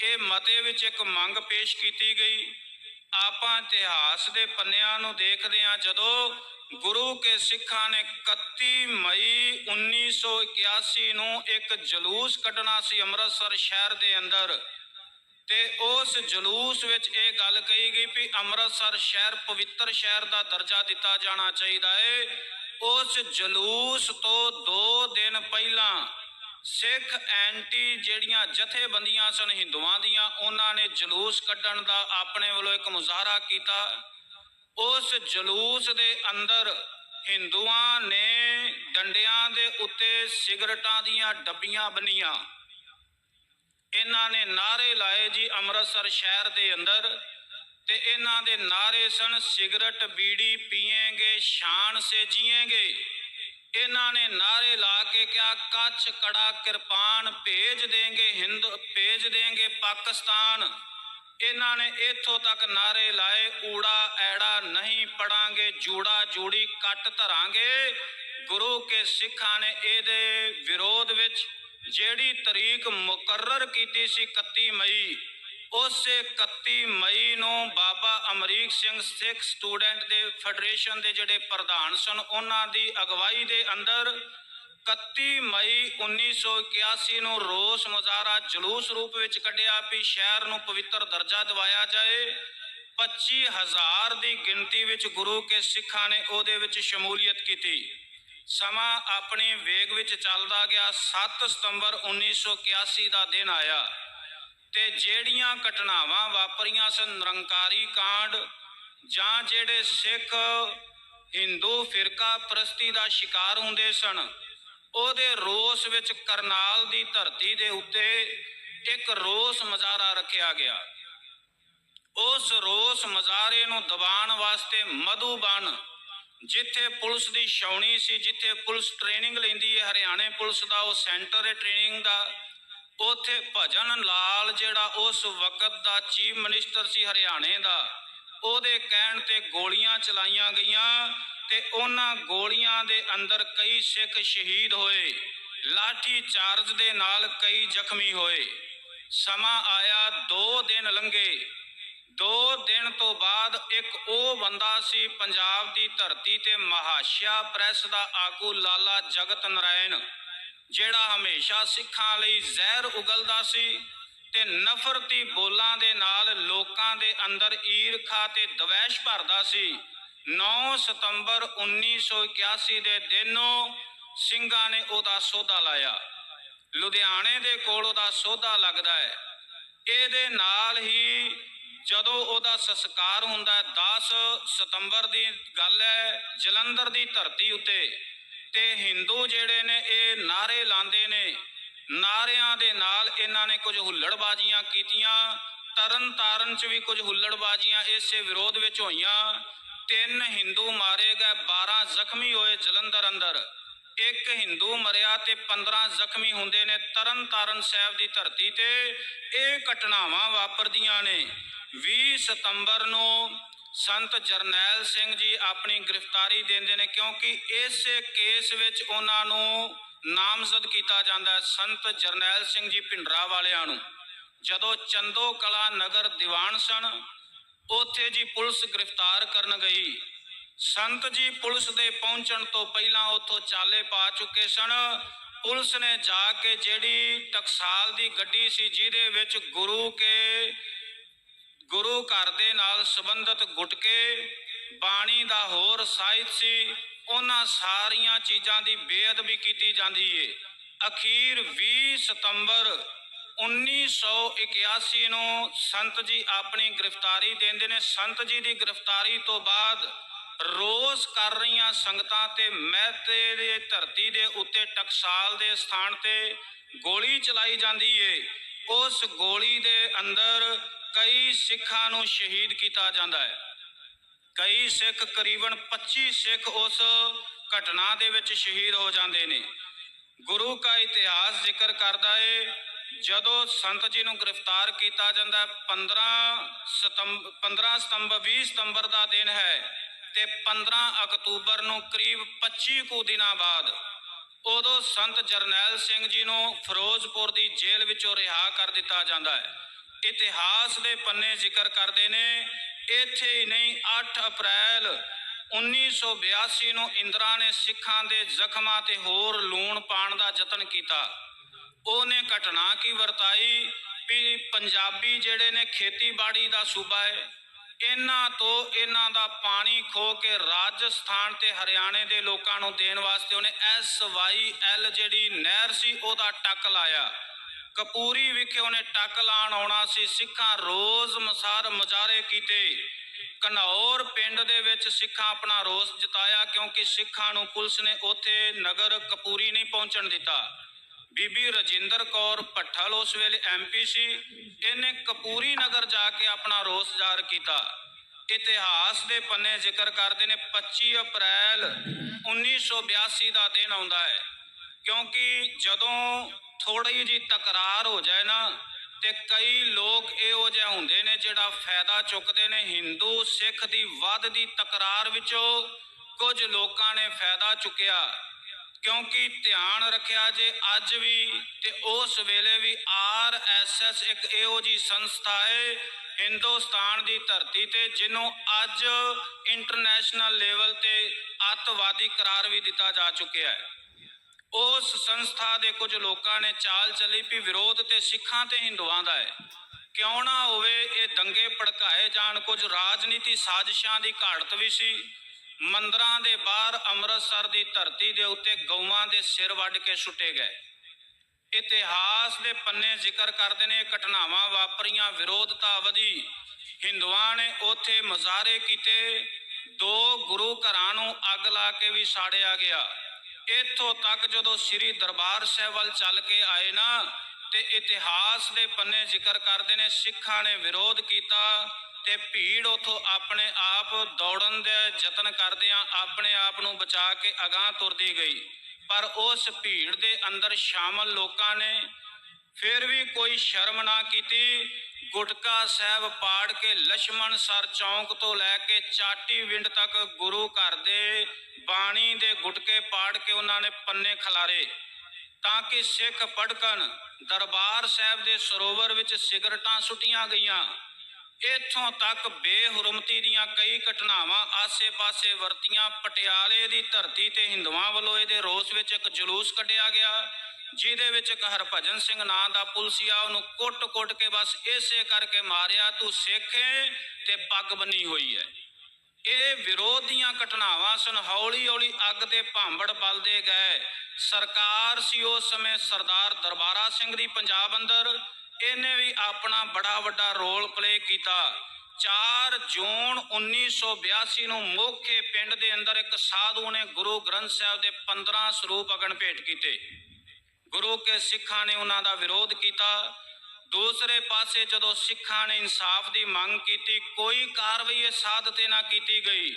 Speaker 1: ਇਹ ਮਤੇ ਵਿੱਚ ਇੱਕ ਮੰਗ ਪੇਸ਼ ਕੀਤੀ ਗਈ। ਆਪਾਂ ਇਤਿਹਾਸ ਦੇ ਪੰਨਿਆਂ ਨੂੰ ਦੇਖਦੇ ਹਾਂ। ਜਦੋਂ ਗੁਰੂ ਕੇ ਸਿੱਖਾਂ ਨੇ 31 ਮਈ 1981 ਨੂੰ ਇੱਕ ਜਲੂਸ ਕੱਢਣਾ ਸੀ ਅੰਮ੍ਰਿਤਸਰ ਸ਼ਹਿਰ ਦੇ ਅੰਦਰ ਤੇ ਉਸ ਜਲੂਸ ਵਿੱਚ ਇਹ ਗੱਲ ਕਹੀ ਗਈ ਵੀ ਅੰਮ੍ਰਿਤਸਰ ਸ਼ਹਿਰ ਪਵਿੱਤਰ ਸ਼ਹਿਰ ਦਾ ਦਰਜਾ ਦਿੱਤਾ ਜਾਣਾ ਚਾਹੀਦਾ ਹੈ ਉਸ ਜਲੂਸ ਤੋਂ 2 ਦਿਨ ਪਹਿਲਾਂ ਸਿੱਖ ਐਂਟੀ ਜਿਹੜੀਆਂ ਜਥੇਬੰਦੀਆਂ ਸਨ ਹਿੰਦੂਆਂ ਦੀਆਂ, ਉਹਨਾਂ ਨੇ ਜਲੂਸ ਕੱਢਣ ਦਾ ਆਪਣੇ ਵੱਲੋਂ ਇੱਕ ਮੁਜ਼ਾਹਰਾ ਕੀਤਾ। ਉਸ ਜਲੂਸ ਦੇ ਅੰਦਰ ਹਿੰਦੂਆਂ ਨੇ ਡੰਡਿਆਂ ਦੇ ਉੱਤੇ ਸਿਗਰਟਾਂ ਦੀਆਂ ਡੱਬੀਆਂ ਬੰਨੀਆਂ। ਇਹਨਾਂ ਨੇ ਨਾਰੇ ਲਾਏ ਜੀ ਅੰਮ੍ਰਿਤਸਰ ਸ਼ਹਿਰ ਦੇ ਅੰਦਰ। ਤੇ ਇਹਨਾਂ ਦੇ ਨਾਰੇ ਸਨ, ਸਿਗਰਟ ਬੀੜੀ ਪੀਏਂਗੇ ਸ਼ਾਨ ਸੇ ਜੀਏਂਗੇ ਇਹਨਾਂ ਨੇ ਨਾਰੇ ਲਾ ਕੇ ਕਿਹਾ ਕੱਛ ਕੜਾ ਕਿਰਪਾਨ ਭੇਜ ਦੇਂਗੇ, ਹਿੰਦ, ਭੇਜ ਦੇਂਗੇ ਪਾਕਿਸਤਾਨ। ਇਹਨਾਂ ਨੇ ਇੱਥੋਂ ਤੱਕ ਨਾਰੇ ਲਾਏ, ਊੜਾ ਐੜਾ ਨਹੀਂ ਪੜਾਂਗੇ, ਜੂੜਾ ਜੂੜੀ ਕੱਟ ਧਰਾਂਗੇ। ਗੁਰੂ ਕੇ ਸਿੱਖਾਂ ਨੇ ਇਹਦੇ ਵਿਰੋਧ ਵਿੱਚ ਜਿਹੜੀ ਤਰੀਕ ਮੁਕਰਰ ਕੀਤੀ ਸੀ 31 ਮਈ ਉਸੇ 31 ਮਈ ਨੂੰ ਬਾਬਾ ਅਮਰੀਕ ਸਿੰਘ ਸਿੱਖ ਸਟੂਡੈਂਟ ਦੇ ਫੈਡਰੇਸ਼ਨ ਦੇ ਜਿਹੜੇ ਪ੍ਰਧਾਨ ਸਨ, ਉਹਨਾਂ ਦੀ ਅਗਵਾਈ ਦੇ ਅੰਦਰ 31 ਮਈ 1981 ਨੂੰ ਰੋਸ ਮੁਜ਼ਾਹਰਾ ਜਲੂਸ ਰੂਪ ਵਿੱਚ ਕੱਢਿਆ ਵੀ ਸ਼ਹਿਰ ਨੂੰ ਪਵਿੱਤਰ ਦਰਜਾ ਦਿਵਾਇਆ ਜਾਏ। 25000 ਦੀ ਗਿਣਤੀ ਵਿੱਚ ਗੁਰੂ ਕੇ ਸਿੱਖਾਂ ਨੇ ਉਹਦੇ ਵਿੱਚ ਸ਼ਮੂਲੀਅਤ ਕੀਤੀ। ਸਮਾਂ ਆਪਣੀ ਵੇਗ ਵਿੱਚ ਚੱਲਦਾ ਗਿਆ। 7 ਸਤੰਬਰ 1981 ਦਾ ਦਿਨ ਆਇਆ। ਤੇ ਜਿਹੜੀਆਂ ਘਟਨਾਵਾਂ ਵਾਪਰੀਆਂ ਸਨ, ਨਿਰੰਕਾਰੀ ਕਾਂਡ ਜਾਂ ਜਿਹੜੇ ਸਿੱਖ ਹਿੰਦੂ ਫਿਰਕਾ ਪ੍ਰਸਤੀ ਦਾ ਸ਼ਿਕਾਰ ਹੁੰਦੇ ਸਨ, ਉਹਦੇ ਰੋਸ ਵਿੱਚ ਕਰਨਾਲ ਦੀ ਧਰਤੀ ਦੇ ਉੱਤੇ ਇੱਕ ਰੋਸ ਮਜ਼ਾਰਾ ਰੱਖਿਆ ਗਿਆ। ਉਸ ਰੋਸ ਮਜ਼ਾਰੇ ਨੂੰ ਦਬਾਉਣ ਵਾਸਤੇ ਮਧੂਬਨ ਜਿੱਥੇ ਪੁਲਿਸ ਦੀ ਛਾਉਣੀ ਸੀ, ਜਿੱਥੇ ਪੁਲਿਸ ਟ੍ਰੇਨਿੰਗ ਲੈਂਦੀ ਹੈ, ਹਰਿਆਣੇ ਪੁਲਿਸ ਦਾ ਉਹ ਸੈਂਟਰ ਹੈ ਟ੍ਰੇਨਿੰਗ ਦਾ ਉਥੇ ਭਜਨ ਲਾਲ ਜਿਹੜਾ ਉਸ ਵਕਤ ਦਾ ਚੀਫ ਮਿਨਿਸਟਰ ਸੀ ਹਰਿਆਣੇ ਦਾ, ਉਹਦੇ ਕਹਿਣ ਤੇ ਗੋਲੀਆਂ ਚਲਾਈਆਂ ਗਈਆਂ ਤੇ ਉਹਨਾਂ ਗੋਲੀਆਂ ਦੇ ਅੰਦਰ ਕਈ ਸਿੱਖ ਸ਼ਹੀਦ ਹੋਏ, ਲਾਠੀ ਚਾਰਜ ਦੇ ਨਾਲ ਕਈ ਜ਼ਖਮੀ ਹੋਏ। ਸਮਾਂ ਆਇਆ 2 ਦਿਨ ਲੰਘੇ। 2 ਦਿਨ ਤੋਂ ਬਾਅਦ ਇੱਕ ਉਹ ਬੰਦਾ ਸੀ ਪੰਜਾਬ ਦੀ ਧਰਤੀ ਤੇ ਮਹਾਸ਼ਿਆ ਪ੍ਰੈਸ ਦਾ ਆਗੂ ਲਾਲਾ ਜਗਤ ਨਰਾਇਣ। ਜਿਹੜਾ ਹਮੇਸ਼ਾ ਸਿੱਖਾਂ ਲਈ ਜ਼ਹਿਰ ਉਗਲਦਾ ਸੀ ਤੇ ਨਫ਼ਰਤੀ ਬੋਲਾਂ ਦੇ ਨਾਲ ਲੋਕਾਂ ਦੇ ਅੰਦਰ ਈਰਖਾ ਤੇ ਦਵੈਸ਼ ਭਰਦਾ ਸੀ 9 ਸਤੰਬਰ 1981 ਦੇ ਦਿਨੋਂ ਸਿੰਘਾਂ ਨੇ ਉਹਦਾ ਸੋਧਾ ਲਾਇਆ। ਲੁਧਿਆਣੇ ਦੇ ਕੋਲ ਉਹਦਾ ਸੋਧਾ ਲੱਗਦਾ ਹੈ। ਇਹਦੇ ਨਾਲ ਹੀ ਜਦੋਂ ਉਹਦਾ ਸੰਸਕਾਰ ਹੁੰਦਾ ਹੈ 10 ਸਤੰਬਰ ਦੀ ਗੱਲ ਹੈ, ਜਲੰਧਰ ਦੀ ਧਰਤੀ ਉੱਤੇ ਤੇ ਹਿੰਦੂ ਜਿਹੜੇ ਨੇ, ਇਹ ਨਾਰੇ ਲਾਉਂਦੇ ਨੇ। ਨਾਰਿਆਂ ਦੇ ਨਾਲ ਇਹਨਾਂ ਨੇ ਕੁਝ ਹੁੱਲੜਬਾਜ਼ੀਆਂ ਕੀਤੀਆਂ। ਤਰਨ ਤਾਰਨ ਚ ਵੀ ਕੁਝ ਹੁੱਲੜਬਾਜ਼ੀਆਂ ਇਸੇ ਵਿਰੋਧ ਵਿੱਚ ਹੋਈਆਂ। ਤਿੰਨ ਹਿੰਦੂ ਮਾਰੇ ਗਏ 12 ਜ਼ਖਮੀ ਹੋਏ ਜਲੰਧਰ ਅੰਦਰ। ਇੱਕ ਹਿੰਦੂ ਮਰਿਆ ਤੇ 15 ਜ਼ਖਮੀ ਹੁੰਦੇ ਨੇ ਤਰਨ ਤਾਰਨ ਸਾਹਿਬ ਦੀ ਧਰਤੀ ਤੇ। ਇਹ ਘਟਨਾਵਾਂ ਵਾਪਰਦੀਆਂ ਨੇ। 20 ਸਤੰਬਰ ਨੂੰ ਸੰਤ ਜਰਨੈਲ ਸਿੰਘ ਜੀ ਆਪਣੀ ਗ੍ਰਿਫਤਾਰੀ ਦਿੰਦੇ ਨੇ ਕਿਉਂਕਿ ਇਸੇ ਕੇਸ ਵਿੱਚ ਉਹਨਾਂ ਨੂੰ ਨਾਮਜ਼ਦ ਕੀਤਾ ਜਾਂਦਾ ਸੰਤ ਜਰਨੈਲ ਸਿੰਘ ਜੀ ਭਿੰਡਰਾ ਵਾਲਿਆਂ ਨੂੰ। ਜਦੋਂ ਚੰਦੋ ਕਲਾ ਨਗਰ ਦੀਵਾਨ ਸਨ, ਉੱਥੇ ਜੀ ਪੁਲਿਸ ਗ੍ਰਿਫਤਾਰ ਕਰਨ ਗਈ। ਸੰਤ ਜੀ ਪੁਲਿਸ ਦੇ ਪਹੁੰਚਣ ਤੋਂ ਪਹਿਲਾਂ ਉੱਥੋਂ ਚਾਲੇ ਪਾ ਚੁੱਕੇ ਸਨ। ਪੁਲਿਸ ਨੇ ਜਾ ਕੇ ਜਿਹੜੀ ਟਕਸਾਲ ਦੀ ਗੱਡੀ ਸੀ, ਜਿਹਦੇ ਵਿੱਚ ਗੁਰੂ ਕੇ ਗੁਰੂ ਘਰ ਦੇ ਨਾਲ ਸੰਬੰਧਿਤ ਗੁਟਕੇ, ਬਾਣੀ ਦਾ ਹੋਰ ਸਾਹਿਤ ਸੀ, ਉਹਨਾਂ ਸਾਰੀਆਂ ਚੀਜ਼ਾਂ ਦੀ ਬੇਅਦਬੀ ਕੀਤੀ ਜਾਂਦੀ ਏ। ਅਖੀਰ 20 ਸਤੰਬਰ 1981 ਨੂੰ ਸੰਤ ਜੀ ਆਪਣੀ ਗ੍ਰਿਫਤਾਰੀ ਦਿੰਦੇ ਨੇ। ਸੰਤ ਜੀ ਦੀ ਗ੍ਰਿਫਤਾਰੀ ਤੋਂ ਬਾਅਦ ਰੋਜ਼ ਕਰ ਰਹੀਆਂ ਸੰਗਤਾਂ ਤੇ ਮਹਿਤੇ ਦੇ ਧਰਤੀ ਦੇ ਉੱਤੇ ਟਕਸਾਲ ਦੇ ਸਥਾਨ ਤੇ ਗੋਲੀ ਚਲਾਈ ਜਾਂਦੀ ਏ। ਉਸ ਗੋਲੀ ਦੇ ਅੰਦਰ ਕਈ ਸਿੱਖਾਂ ਨੂੰ ਸ਼ਹੀਦ ਕੀਤਾ ਜਾਂਦਾ ਹੈ। ਕਈ ਸਿੱਖ ਕਰੀਬਨ 25 ਸਿੱਖ ਉਸ ਘਟਨਾ ਦੇ ਵਿੱਚ ਸ਼ਹੀਦ ਹੋ ਜਾਂਦੇ ਨੇ। ਗੁਰੂ ਦਾ ਇਤਿਹਾਸ ਜ਼ਿਕਰ ਕਰਦਾ ਏ, ਜਦੋਂ ਸੰਤ ਜੀ ਨੂੰ ਗ੍ਰਿਫਤਾਰ ਕੀਤਾ ਜਾਂਦਾ 15 ਸਤੰਬਰ 15 ਸਤੰਬਰ 20 ਸਤੰਬਰ ਦਾ ਦਿਨ ਹੈ ਤੇ 15 ਅਕਤੂਬਰ ਨੂੰ ਕਰੀਬ 25 ਕੁ ਦਿਨਾਂ ਬਾਅਦ ਉਦੋਂ ਸੰਤ ਜਰਨੈਲ ਸਿੰਘ ਜੀ ਨੂੰ ਫਿਰੋਜ਼ਪੁਰ ਦੀ ਜੇਲ੍ਹ ਵਿੱਚੋਂ ਰਿਹਾ ਕਰ ਦਿੱਤਾ ਜਾਂਦਾ ਹੈ। ਇਤਿਹਾਸ ਦੇ ਪੰਨੇ ਜ਼ਿਕਰ ਕਰਦੇ ਨੇ। ਇੱਥੇ ਹੀ ਨਹੀਂ 8 ਅਪ੍ਰੈਲ 1982 ਨੂੰ ਇੰਦਰਾ ਨੇ ਸਿੱਖਾਂ ਦੇ ਜ਼ਖਮਾਂ ਤੇ ਹੋਰ ਲੂਣ ਪਾਣ ਦਾ ਯਤਨ ਕੀਤਾ। ਉਹਨੇ ਘਟਨਾ ਕੀ ਵਰਤਾਈ? ਵੀ ਪੰਜਾਬੀ ਜਿਹੜੇ ਨੇ ਖੇਤੀਬਾੜੀ ਦਾ ਸੂਬਾ ਹੈ ਇਹਨਾਂ ਤੋਂ ਇਹਨਾਂ ਦਾ ਪਾਣੀ ਖੋ ਕੇ ਰਾਜਸਥਾਨ ਤੇ ਹਰਿਆਣੇ ਦੇ ਲੋਕਾਂ ਨੂੰ ਦੇਣ ਵਾਸਤੇ ਉਹਨੇ ਐਸ ਵਾਈ ਐਲ ਜਿਹੜੀ ਨਹਿਰ ਸੀ, ਉਹਦਾ ਟੱਕ ਲਾਇਆ। ਕਪੂਰੀ ਵਿਖੇ ਉਹਨੇ ਟੱਕ ਲਾਣ ਆਉਣਾ ਸੀ, ਸਿੱਖਾਂ ਰੋਜ਼ ਮਸਾਰ ਮੁਜ਼ਾਰੇ ਕੀਤੇ। ਕਨੌਰ ਪਿੰਡ ਦੇ ਵਿੱਚ ਸਿੱਖਾਂ ਆਪਣਾ ਰੋਸ ਜਤਾਇਆ ਕਿਉਂਕਿ ਸਿੱਖਾਂ ਨੂੰ ਪੁਲਿਸ ਨੇ ਉੱਥੇ ਨਗਰ ਕਪੂਰੀ ਨਹੀਂ ਪਹੁੰਚਣ ਦਿੱਤਾ। ਬੀਬੀ ਰਜਿੰਦਰ ਕੌਰ ਭੱਠਲ ਉਸ ਵੇਲੇ ਐਮਪੀ ਸੀ, ਇਹਨੇ ਕਪੂਰੀ ਨਗਰ ਜਾ ਕੇ ਆਪਣਾ ਰੋਸ ਜ਼ਾਹਰ ਕੀਤਾ। ਇਤਿਹਾਸ ਦੇ ਪੰਨੇ ਜ਼ਿਕਰ ਕਰਦੇ ਨੇ 25 ਅਪ੍ਰੈਲ 1982 ਦਾ ਦਿਨ ਆਉਂਦਾ ਹੈ। ਕਿਉਂਕਿ ਜਦੋਂ ਥੋੜੀ ਜੀ ਤਕਰਾਰ ਹੋ ਜਾਏ ਨਾ ਤੇ ਕਈ ਲੋਕ ਇਹੋ ਜਿਹੇ ਹੁੰਦੇ ਨੇ ਜਿਹੜਾ ਫਾਇਦਾ ਚੁੱਕਦੇ ਨੇ। ਹਿੰਦੂ, ਸਿੱਖ ਦੀ ਵੱਧ ਦੀ ਤਕਰਾਰ ਵਿੱਚੋਂ ਕੁਝ ਲੋਕਾਂ ਨੇ ਫਾਇਦਾ ਚੁੱਕਿਆ। ਕਿਉਂਕਿ ਧਿਆਨ ਰੱਖਿਆ ਜੇ ਅੱਜ ਵੀ ਤੇ ਉਸ ਵੇਲੇ ਵੀ ਆਰ ਐਸ ਐਸ ਇੱਕ ਇਹੋ ਜੀ ਸੰਸਥਾ ਹੈ ਹਿੰਦੁਸਤਾਨ ਦੀ ਧਰਤੀ ਤੇ ਜਿਹਨੂੰ ਅੱਜ ਇੰਟਰਨੈਸ਼ਨਲ ਲੈਵਲ ਤੇ ਅੱਤਵਾਦੀ ਕਰਾਰ ਵੀ ਦਿੱਤਾ ਜਾ ਚੁੱਕਿਆ ਹੈ। ਉਸ ਸੰਸਥਾ ਦੇ ਕੁਝ ਲੋਕਾਂ ਨੇ ਚਾਲ ਚੱਲੀ ਵੀ ਵਿਰੋਧ ਤੇ ਸਿੱਖਾਂ ਤੇ ਹਿੰਦੂਆਂ ਦਾ ਹੈ। ਕਿਉਂ ਨਾ ਹੋਵੇ ਇਹ ਦੰਗੇ ਭੜਕਾਏ ਜਾਣ, ਕੁਝ ਰਾਜਨੀਤੀ ਸਾਜ਼ਿਸ਼ਾਂ ਦੀ ਘਾੜਤ ਵੀ ਸੀ। ਮੰਦਰਾਂ ਦੇ ਬਾਹਰ ਅੰਮ੍ਰਿਤਸਰ ਦੀ ਧਰਤੀ ਦੇ ਉੱਤੇ ਗਊਆਂ ਦੇ ਸਿਰ ਵੱਢ ਕੇ ਸੁੱਟੇ ਗਏ। ਇਤਿਹਾਸ ਦੇ ਪੰਨੇ ਜ਼ਿਕਰ ਕਰਦੇ ਨੇ ਘਟਨਾਵਾਂ ਵਾਪਰੀਆਂ, ਵਿਰੋਧਤਾ ਵਧੀ। ਹਿੰਦੂਆਂ ਨੇ ਉੱਥੇ ਮਜ਼ਾਰੇ ਕੀਤੇ। ਦੋ ਗੁਰੂ ਘਰਾਂ ਨੂੰ ਅੱਗ ਲਾ ਕੇ ਵੀ ਸਾੜਿਆ ਗਿਆ। ਇੱਥੋਂ ਤੱਕ ਜਦੋਂ ਸ੍ਰੀ ਦਰਬਾਰ ਸਾਹਿਬ ਵੱਲ ਚੱਲ ਕੇ ਆਏ ਨਾ, ਤੇ ਇਤਿਹਾਸ ਦੇ ਪੰਨੇ ਜ਼ਿਕਰ ਕਰਦੇ ਨੇ, ਸਿੱਖਾਂ ਨੇ ਵਿਰੋਧ ਕੀਤਾ ਤੇ ਭੀੜ ਉਥੋਂ ਆਪਣੇ ਆਪ ਦੌੜਨ ਦੇ ਯਤਨ ਕਰਦਿਆਂ ਆਪਣੇ ਆਪ ਨੂੰ ਬਚਾ ਕੇ ਅਗਾਹ ਤੁਰਦੀ ਗਈ। ਪਰ ਉਸ ਭੀੜ ਦੇ ਅੰਦਰ ਸ਼ਾਮਲ ਲੋਕਾਂ ਨੇ ਫਿਰ ਵੀ ਕੋਈ ਸ਼ਰਮ ਨਾ ਕੀਤੀ ਗੁਟਕਾ ਸਾਹਿਬ ਪਾੜ ਕੇ ਲక్ష్మణ ਸਰ ਚੌਂਕ ਤੋਂ ਲੈ ਕੇ ਚਾਟੀ ਵਿੰਡ ਤੱਕ ਗੁਰੂ ਘਰ ਦੇ ਬਾਣੀ ਦੇ ਗੁਟਕੇ ਪਾੜ ਕੇ ਉਹਨਾਂ ਨੇ ਪੰਨੇ ਖਲਾਰੇ। ਤਾਂ ਕਿ ਸਿੱਖ ਪੜਕਣ ਦਰਬਾਰ ਸਾਹਿਬ ਦੇ ਸਰੋਵਰ ਵਿੱਚ ਸਿਗਰਟਾਂ ਸੁੱਟੀਆਂ ਗਈਆਂ। ਇਥੋਂ ਤੱਕ ਬੇਹੁਰਮਤੀ ਦੀਆਂ ਕਈ ਘਟਨਾਵਾਂ ਆਸੇ-ਪਾਸੇ ਵਰਤੀਆਂ। ਪਟਿਆਲੇ ਦੀ ਧਰਤੀ ਤੇ ਹਿੰਦੂਆਂ ਵੱਲੋਂ ਇਹਦੇ ਰੋਸ ਵਿੱਚ ਇੱਕ ਜਲੂਸ ਕੱਢਿਆ ਗਿਆ। ਜਿਹਦੇ ਵਿੱਚ ਇੱਕ ਹਰਭਜਨ ਸਿੰਘ ਨਾਂ ਦਾ ਪੁਲਸੀਆ ਉਹਨੂੰ ਕੁੱਟ-ਕੁੱਟ ਕੇ ਬਸ ਇਸੇ ਕਰਕੇ ਮਾਰਿਆ, ਤੂੰ ਸਿੱਖ ਤੇ ਪੱਗ ਬੰਨੀ ਹੋਈ ਹੈ ਇਹ ਵਿਰੋਧ ਦੀਆਂ ਘਟਨਾਵਾਂ ਸਨ। ਹੌਲੀ ਹੌਲੀ ਅੱਗ ਦੇ ਭਾਂਬੜ ਬਲਦੇ ਗਏ। ਸਰਕਾਰ ਸੀ ਉਸ ਸਮੇਂ ਸਰਦਾਰ ਦਰਬਾਰਾ ਸਿੰਘ ਦੀ ਪੰਜਾਬ ਅੰਦਰ। ਇਹਨੇ ਵੀ ਆਪਣਾ ਬੜਾ ਵੱਡਾ ਰੋਲ ਪਲੇ ਕੀਤਾ। 4 ਜੂਨ 1982 ਨੂੰ ਮੋਖੇ ਪਿੰਡ ਦੇ ਅੰਦਰ ਇੱਕ ਸਾਧੂ ਨੇ ਗੁਰੂ ਗ੍ਰੰਥ ਸਾਹਿਬ ਦੇ 15 ਸਰੂਪ ਅਗਨ ਭੇਟ ਕੀਤੇ। ਗੁਰੂ ਕੇ ਸਿੱਖਾਂ ਨੇ ਉਹਨਾਂ ਦਾ ਵਿਰੋਧ ਕੀਤਾ। ਦੂਸਰੇ ਪਾਸੇ ਜਦੋਂ ਸਿੱਖਾਂ ਨੇ ਇਨਸਾਫ ਦੀ ਮੰਗ ਕੀਤੀ, ਕੋਈ ਕਾਰਵਾਈ ਇਸ ਸਾਧ ਤੇ ਨਾ ਕੀਤੀ ਗਈ।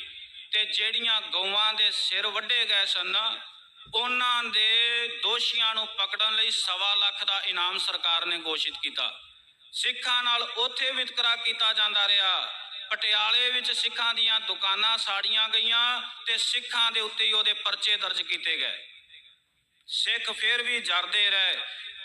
Speaker 1: ਤੇ ਜਿਹੜੀਆਂ ਗਊਆਂ ਦੇ ਸਿਰ ਵੱਢੇ ਗਏ ਸਨ, ਉਹਨਾਂ ਦੇ ਦੋਸ਼ੀਆਂ ਨੂੰ ਪਕੜਨ ਲਈ ਸਵਾ ਲੱਖ ਦਾ ਇਨਾਮ ਸਰਕਾਰ ਨੇ ਘੋਸ਼ਿਤ ਕੀਤਾ। ਸਿੱਖਾਂ ਨਾਲ ਉੱਥੇ ਵਿਤਕਰਾ ਕੀਤਾ ਜਾਂਦਾ ਰਿਹਾ। ਪਟਿਆਲੇ ਵਿੱਚ ਸਿੱਖਾਂ ਦੀਆਂ ਦੁਕਾਨਾਂ ਸਾੜੀਆਂ ਗਈਆਂ ਤੇ ਸਿੱਖਾਂ ਦੇ ਉੱਤੇ ਹੀ ਉਹਦੇ ਪਰਚੇ ਦਰਜ ਕੀਤੇ ਗਏ। ਸਿੱਖ ਫਿਰ ਵੀ ਜਰਦੇ ਰਹੇ।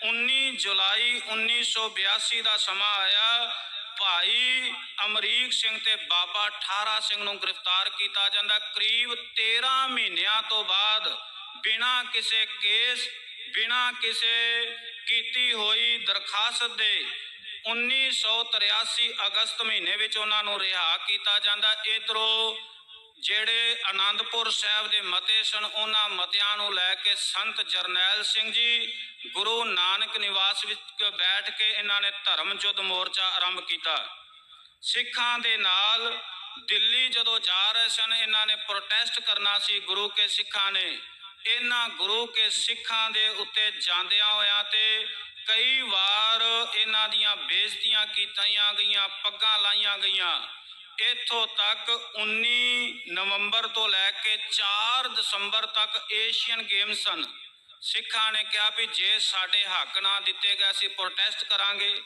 Speaker 1: 19 ਜੁਲਾਈ 1982 ਦਾ ਸਮਾਂ ਆਇਆ। ਭਾਈ ਅਮਰੀਕ ਸਿੰਘ ਤੇ ਬਾਬਾ ਠਾਰਾ ਸਿੰਘ ਨੂੰ ਗ੍ਰਿਫਤਾਰ ਕੀਤਾ ਜਾਂਦਾ। ਕਰੀਬ 13 ਮਹੀਨਿਆਂ ਤੋਂ ਬਾਅਦ ਬਿਨਾਂ ਕਿਸੇ ਕੇਸ, ਬਿਨਾਂ ਕਿਸੇ ਕੀਤੀ ਹੋਈ ਦਰਖਾਸਤ ਦੇ 1983 ਅਗਸਤ ਮਹੀਨੇ ਵਿੱਚ ਉਹਨਾਂ ਨੂੰ ਰਿਹਾ ਕੀਤਾ ਜਾਂਦਾ। ਇਧਰੋਂ ਜਿਹੜੇ ਆਨੰਦਪੁਰ ਸਾਹਿਬ ਦੇ ਮਤੇ ਸਨ, ਉਹਨਾਂ ਮਤਿਆਂ ਨੂੰ ਲੈ ਕੇ ਸੰਤ ਜਰਨੈਲ ਸਿੰਘ ਜੀ ਗੁਰੂ ਨਾਨਕ ਨਿਵਾਸ ਵਿੱਚ ਬੈਠ ਕੇ ਇਹਨਾਂ ਨੇ ਧਰਮ ਯੁੱਧ ਮੋਰਚਾ ਆਰੰਭ ਕੀਤਾ। ਸਿੱਖਾਂ ਦੇ ਨਾਲ ਦਿੱਲੀ ਜਦੋਂ ਜਾ ਰਹੇ ਸਨ, ਇਹਨਾਂ ਨੇ ਪ੍ਰੋਟੈਸਟ ਕਰਨਾ ਸੀ ਗੁਰੂ ਕੇ ਸਿੱਖਾਂ ਨੇ। ਇਹਨਾਂ ਗੁਰੂ ਕੇ ਸਿੱਖਾਂ ਦੇ ਉੱਤੇ ਜਾਂਦਿਆਂ ਹੋਇਆਂ ਤੇ ਕਈ ਵਾਰ ਇਹਨਾਂ ਦੀਆਂ ਬੇਇੱਜ਼ਤੀਆਂ ਕੀਤੀਆਂ ਗਈਆਂ, ਪੱਗਾਂ ਲਾਈਆਂ ਗਈਆਂ। ਇੱਥੋਂ ਤੱਕ 19 ਨਵੰਬਰ ਤੋਂ ਲੈ ਕੇ 4 ਦਸੰਬਰ ਤੱਕ ਏਸ਼ੀਅਨ ਗੇਮਸ ਸਨ। ਸਿੱਖਾਂ ਨੇ ਕਿਹਾ ਵੀ ਜੇ ਸਾਡੇ ਹੱਕ ਨਾ ਦਿੱਤੇ ਗਏ ਅਸੀਂ ਪ੍ਰੋਟੈਸਟ ਕਰਾਂਗੇ।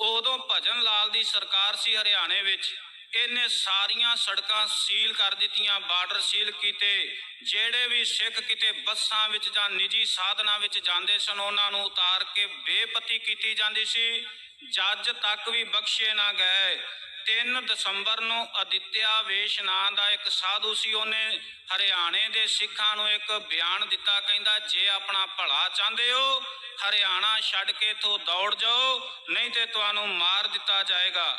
Speaker 1: ਉਦੋਂ ਭਜਨ ਲਾਲ ਦੀ ਸਰਕਾਰ ਸੀ ਹਰਿਆਣੇ ਵਿੱਚ। ਇਹਨੇ ਸਾਰੀਆਂ ਸੜਕਾਂ ਸੀਲ ਕਰ ਦਿੱਤੀਆਂ, ਬਾਰਡਰ ਸੀਲ ਕੀਤੇ। ਜਿਹੜੇ ਵੀ ਸਿੱਖ ਕਿਤੇ ਬੱਸਾਂ ਵਿੱਚ ਜਾਂ ਨਿੱਜੀ ਸਾਧਨਾਂ ਵਿੱਚ ਜਾਂਦੇ ਸਨ, ਉਹਨਾਂ ਨੂੰ ਉਤਾਰ ਕੇ ਬੇਪਤੀ ਕੀਤੀ ਜਾਂਦੀ ਸੀ। ਜੱਜ ਤੱਕ ਵੀ ਬਖਸ਼ੇ ਨਾ ਗਏ। 3 ਦਸੰਬਰ ਨੂੰ ਅਦਿੱਤਿਆ ਵੇਸ਼ ਨਾਂ ਦਾ ਇੱਕ ਸਾਧੂ ਸੀ, ਉਹਨੇ ਹਰਿਆਣੇ ਦੇ ਸਿੱਖਾਂ ਨੂੰ ਇੱਕ ਬਿਆਨ ਦਿੱਤਾ, ਕਹਿੰਦਾ, ਜੇ ਆਪਣਾ ਭਲਾ ਚਾਹੁੰਦੇ ਹੋ, ਹਰਿਆਣਾ ਛੱਡ ਕੇ ਇੱਥੋਂ ਦੌੜ ਜਾਓ, ਨਹੀਂ ਤੇ ਤੁਹਾਨੂੰ ਮਾਰ ਦਿੱਤਾ ਜਾਏਗਾ।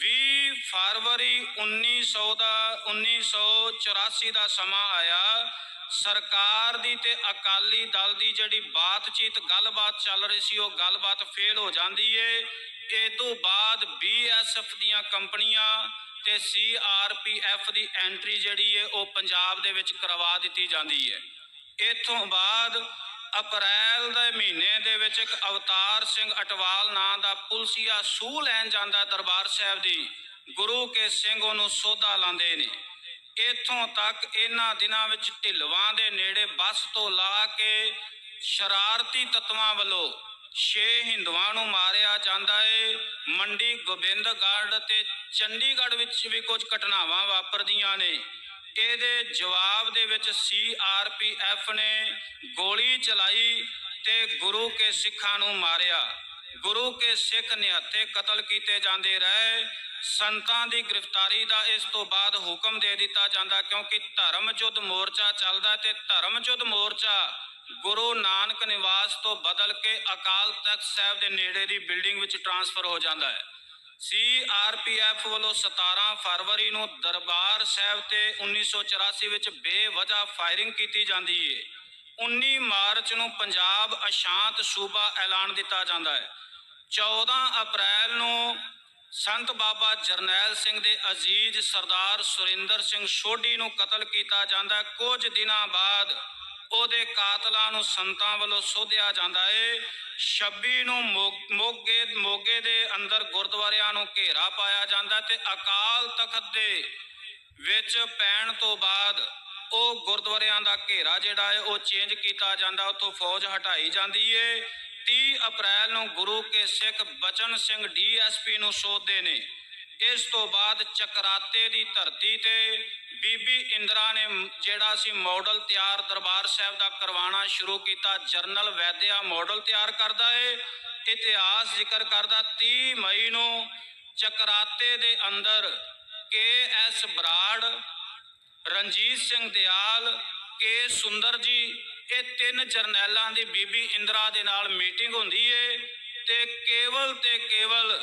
Speaker 1: 20 ਫਰਵਰੀ 1900 ਦਾ 1984 ਦਾ ਸਮਾਂ ਆਇਆ ਸਰਕਾਰ ਦੀ ਤੇ ਅਕਾਲੀ ਦਲ ਦੀ ਜਿਹੜੀ ਬਾਤਚੀਤ, ਗੱਲਬਾਤ ਚੱਲ ਰਹੀ ਸੀ, ਉਹ ਗੱਲਬਾਤ ਫੇਲ ਹੋ ਜਾਂਦੀ ਏ। ਇਹ ਤੋਂ ਬਾਅਦ ਬੀਐਸਐਫ ਦੀਆਂ ਕੰਪਨੀਆਂ ਤੇ ਸੀਆਰਪੀਐਫ ਦੀ ਐਂਟਰੀ ਜਿਹੜੀ ਏ, ਉਹ ਪੰਜਾਬ ਦੇ ਵਿੱਚ ਕਰਵਾ ਦਿੱਤੀ ਜਾਂਦੀ ਏ। ਇਥੋਂ ਬਾਅਦ ਅਪ੍ਰੈਲ ਦੇ ਮਹੀਨੇ ਦੇ ਵਿੱਚ ਇੱਕ ਅਵਤਾਰ ਸਿੰਘ ਅਟਵਾਲ ਨਾਂ ਦਾ ਪੁਲਸੀਆ ਸੂਹ ਲੈਣ ਜਾਂਦਾ ਦਰਬਾਰ ਸਾਹਿਬ ਦੀ। ਗੁਰੂ ਕੇ ਸਿੰਘ ਉਹਨੂੰ ਸੋਧਾ ਲਾਉਂਦੇ ਨੇ। ਇਥੋਂ ਤੱਕ ਇਹਨਾਂ ਦਿਨਾਂ ਵਿੱਚ ਢਿਲਵਾਂ ਦੇ ਨੇੜੇ ਬੱਸ ਤੋਂ ਲਾ ਕੇ ਸ਼ਰਾਰਤੀ ਤੱਤਵਾਂ ਵੱਲੋਂ ਛੇ ਹਿੰਦੂਆਂ ਨੂੰ ਮਾਰਿਆ ਜਾਂਦਾ ਏ। ਮੰਡੀ ਗੋਬਿੰਦਗੜ੍ਹ ਤੇ ਚੰਡੀਗੜ੍ਹ ਵਿੱਚ ਵੀ ਕੁਝ ਘਟਨਾਵਾਂ ਵਾਪਰਦੀਆਂ ਨੇ। ਇਹਦੇ ਜਵਾਬ ਦੇ ਵਿੱਚ ਸੀਆਰਪੀਐਫ ਨੇ ਗੋਲੀ ਚਲਾਈ ਤੇ ਗੁਰੂ ਕੇ ਸਿੱਖਾਂ ਨੂੰ ਮਾਰਿਆ। ਗੁਰੂ ਕੇ ਸਿੱਖ ਨਿਹੱਥੇ ਕਤਲ ਕੀਤੇ ਜਾਂਦੇ ਰਹੇ। ਸੰਤਾਂ ਦੀ ਗ੍ਰਿਫਤਾਰੀ ਦਾ ਇਸ ਤੋਂ ਬਾਅਦ ਹੁਕਮ ਦੇ ਦਿੱਤਾ ਜਾਂਦਾ ਕਿਉਂਕਿ ਧਰਮ ਯੁੱਧ ਮੋਰਚਾ ਚੱਲਦਾ ਤੇ ਧਰਮ ਯੁੱਧ ਮੋਰਚਾ ਗੁਰੂ ਨਾਨਕ ਨਿਵਾਸ ਤੋਂ ਬਦਲ ਕੇ ਅਕਾਲ ਤਖਤ ਸਾਹਿਬ ਦੇ ਨੇੜੇ ਦੀ ਬਿਲਡਿੰਗ ਵਿੱਚ ਟ੍ਰਾਂਸਫਰ ਹੋ ਜਾਂਦਾ ਹੈ। ਸੀਆਰਪੀਐਫ ਵੱਲੋਂ 17 ਫਰਵਰੀ ਨੂੰ ਦਰਬਾਰ ਸਾਹਿਬ ਤੇ 1984 ਵਿੱਚ ਬੇਵਜ੍ਹਾ ਫਾਇਰਿੰਗ ਕੀਤੀ ਜਾਂਦੀ ਹੈ 19 ਮਾਰਚ ਨੂੰ ਪੰਜਾਬ ਅਸ਼ਾਂਤ ਸੂਬਾ ਐਲਾਨ ਦਿੱਤਾ ਜਾਂਦਾ ਹੈ। 14 ਅਪ੍ਰੈਲ ਨੂੰ ਸੰਤ ਬਾਬਾ ਜਰਨੈਲ ਸਿੰਘ ਦੇ ਅਜ਼ੀਜ਼ ਸਰਦਾਰ ਸੁਰਿੰਦਰ ਸਿੰਘ ਸੋਢੀ ਨੂੰ ਕਤਲ ਕੀਤਾ ਜਾਂਦਾ ਕੁਝ ਦਿਨਾਂ ਬਾਅਦ ਉਹਦੇ ਕਾਤਲਾਂ ਨੂੰ ਸੰਤਾਂ ਵੱਲੋਂ ਸੋਧਿਆ ਜਾਂਦਾ ਹੈ 26 ਨੂੰ ਮੋ- ਮੋਗੇ ਮੋਗੇ ਦੇ ਅੰਦਰ ਗੁਰਦੁਆਰਿਆਂ ਨੂੰ ਘੇਰਾ ਪਾਇਆ ਜਾਂਦਾ ਤੇ ਅਕਾਲ ਤਖਤ ਦੇ ਵਿੱਚ ਪੈਣ ਤੋਂ ਬਾਅਦ ਉਹ ਗੁਰਦੁਆਰਿਆਂ ਦਾ ਘੇਰਾ ਜਿਹੜਾ ਹੈ, ਉਹ ਚੇਂਜ ਕੀਤਾ ਜਾਂਦਾ, ਉੱਥੋਂ ਫੌਜ ਹਟਾਈ ਜਾਂਦੀ ਏ। 30 ਅਪ੍ਰੈਲ ਨੂੰ ਗੁਰੂ ਕੇ ਸਿੱਖ ਬਚਨ ਸਿੰਘ ਡੀਐਸਪੀ ਨੂੰ ਸੋਧਦੇ ਨੇ। ਇਸ ਤੋਂ ਬਾਅਦ ਚਕਰਾਤੇ ਦੀ ਧਰਤੀ ਤੇ ਬੀਬੀ ਇੰਦਰਾ ਨੇ ਜਿਹੜਾ ਸੀ ਮਾਡਲ ਤਿਆਰ ਦਰਬਾਰ ਸਾਹਿਬ ਦਾ ਕਰਵਾਉਣਾ ਸ਼ੁਰੂ ਕੀਤਾ। ਜਰਨਲ ਵੈਦਿਆ ਮਾਡਲ ਤਿਆਰ ਕਰਦਾ ਏ। ਇਤਿਹਾਸ ਜ਼ਿਕਰ ਕਰਦਾ 30 ਮਈ ਨੂੰ ਚਕਰਾਤੇ ਦੇ ਅੰਦਰ K S Brar Ranjit Singh Dayal, K Sundar ji, ਇਹ ਤਿੰਨ ਜਰਨੈਲਾਂ ਦੀ ਬੀਬੀ ਇੰਦਰਾ ਦੇ ਨਾਲ ਮੀਟਿੰਗ ਹੁੰਦੀ ਏ ਤੇ ਕੇਵਲ ਤੇ ਕੇਵਲ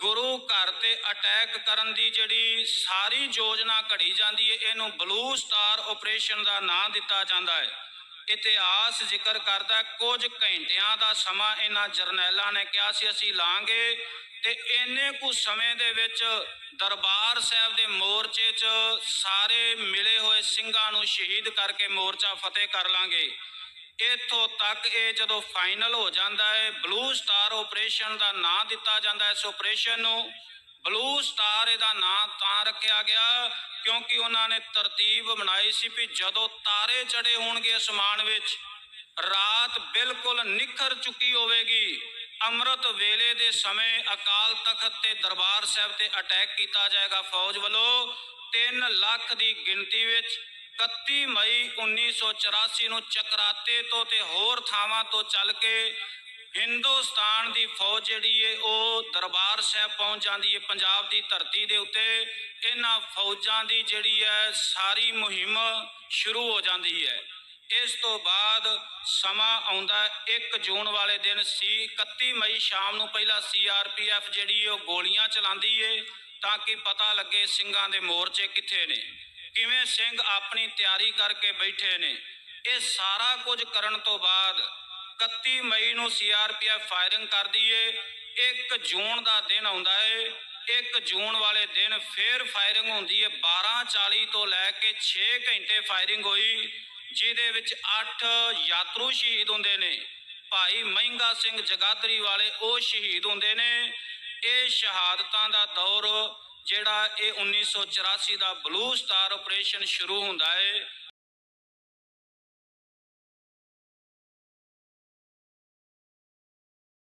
Speaker 1: ਗੁਰੂ ਘਰ ਤੇ ਅਟੈਕ ਕਰਨ ਦੀ ਜਿਹੜੀ ਸਾਰੀ ਯੋਜਨਾ ਘੜੀ ਜਾਂਦੀ ਏ, ਇਹਨੂੰ ਬਲੂ ਸਟਾਰ ਆਪਰੇਸ਼ਨ ਦਾ ਨਾਂ ਦਿੱਤਾ ਜਾਂਦਾ ਹੈ ਇਤਿਹਾਸ ਜ਼ਿਕਰ ਕਰਦਾ ਕੁਝ ਘੰਟਿਆਂ ਦਾ ਸਮਾਂ ਇਹਨਾਂ ਜਰਨੈਲਾਂ ਨੇ ਕਿਹਾ ਸੀ, ਅਸੀਂ ਲਾਂਗੇ ਤੇ ਇੰਨੇ ਕੁ ਸਮੇਂ ਦੇ ਵਿੱਚ ਦਰਬਾਰ ਸਾਹਿਬ ਦੇ ਮੋਰਚੇ 'ਚ ਸਾਰੇ ਮਿਲੇ ਹੋਏ ਸਿੰਘਾਂ ਨੂੰ ਸ਼ਹੀਦ ਕਰਕੇ ਮੋਰਚਾ ਫਤਿਹ ਕਰ ਲਾਂਗੇ। ਇੱਥੋਂ ਤੱਕ ਇਹ ਜਦੋਂ ਫਾਈਨਲ ਹੋ ਜਾਂਦਾ ਹੈ, ਬਲੂ ਸਟਾਰ ਆਪਰੇਸ਼ਨ ਦਾ ਨਾਂ ਦਿੱਤਾ ਜਾਂਦਾ ਹੈ। ਇਸ ਆਪਰੇਸ਼ਨ ਨੂੰ ਬਲੂ ਸਟਾਰ ਇਹਦਾ ਨਾਂ ਤਾਂ ਰੱਖਿਆ ਗਿਆ ਕਿਉਂਕਿ ਉਹਨਾਂ ਨੇ ਤਰਤੀਬ ਬਣਾਈ ਸੀ ਵੀ ਜਦੋਂ ਤਾਰੇ ਚੜੇ ਹੋਣਗੇ ਅਸਮਾਨ ਵਿੱਚ, ਰਾਤ ਬਿਲਕੁਲ ਨਿਖਰ ਚੁੱਕੀ ਹੋਵੇਗੀ। ਅੰਮ੍ਰਿਤ ਵੇਲੇ ਦੇ ਸਮੇਂ ਅਕਾਲ ਤਖਤ ਤੇ ਦਰਬਾਰ ਸਾਹਿਬ ਤੇ ਅਟੈਕ ਕੀਤਾ ਜਾਏਗਾ ਫੌਜ ਵੱਲੋਂ। 3 ਲੱਖ ਦੀ ਗਿਣਤੀ ਵਿੱਚ 31 ਮਈ 1984 ਨੂੰ ਚਕਰਾਤੇ ਤੋਂ ਤੇ ਹੋਰ ਥਾਵਾਂ ਤੋਂ ਚੱਲ ਕੇ ਹਿੰਦੁਸਤਾਨ ਦੀ ਫੌਜ ਜਿਹੜੀ ਏ, ਉਹ ਦਰਬਾਰ ਸਾਹਿਬ ਪਹੁੰਚ ਜਾਂਦੀ ਏ, ਪੰਜਾਬ ਦੀ ਧਰਤੀ ਦੇ ਉੱਤੇ। ਇਹਨਾਂ ਫੌਜਾਂ ਦੀ ਜਿਹੜੀ ਹੈ ਸਾਰੀ ਮੁਹਿੰਮ ਸ਼ੁਰੂ ਹੋ ਜਾਂਦੀ ਹੈ ਇਸ ਤੋਂ ਬਾਅਦ ਸਮਾਂ ਆਉਂਦਾ 1 ਜੂਨ ਵਾਲੇ ਦਿਨ ਸੀ 31 ਮਈ ਸ਼ਾਮ ਨੂੰ ਪਹਿਲਾਂ ਸੀਆਰਪੀਐਫ ਜਿਹੜੀ ਉਹ ਗੋਲੀਆਂ ਚਲਾਉਂਦੀ ਏ, ਤਾਂ ਕਿ ਪਤਾ ਲੱਗੇ ਸਿੰਘਾਂ ਦੇ ਮੋਰਚੇ ਕਿੱਥੇ ਨੇ। ਕਿਵੇਂ ਸਿੰਘ ਆਪਣੀ ਤਿਆਰੀ ਕਰਕੇ ਬੈਠੇ ਨੇ। ਇਹ ਸਾਰਾ ਕੁਝ ਕਰਨ ਤੋਂ ਬਾਅਦ 31 ਮਈ ਨੂੰ ਸੀਆਰਪੀਐਫ ਫਾਇਰਿੰਗ ਕਰਦੀ ਏ 1 ਜੂਨ ਦਾ ਦਿਨ ਆਉਂਦਾ ਏ। 1 ਜੂਨ ਵਾਲੇ ਦਿਨ ਫੇਰ ਫਾਇਰਿੰਗ ਹੁੰਦੀ ਏ। 12:40 ਤੋਂ ਲੈ ਕੇ 6 ਘੰਟੇ ਫਾਇਰਿੰਗ ਹੋਈ, ਜਿਹਦੇ ਵਿੱਚ 8 ਯਾਤਰੂ ਸ਼ਹੀਦ ਹੁੰਦੇ ਨੇ। ਭਾਈ ਮਹਿੰਗਾ ਸਿੰਘ ਜਗਾਦਰੀ ਵਾਲੇ ਉਹ ਸ਼ਹੀਦ ਹੁੰਦੇ ਨੇ। ਇਹ ਸ਼ਹਾਦਤਾਂ ਦਾ ਦੌਰ, ਜਿਹੜਾ ਇਹ 1984 ਦਾ ਬਲੂ ਸਟਾਰ ਆਪਰੇਸ਼ਨ ਸ਼ੁਰੂ ਹੁੰਦਾ ਹੈ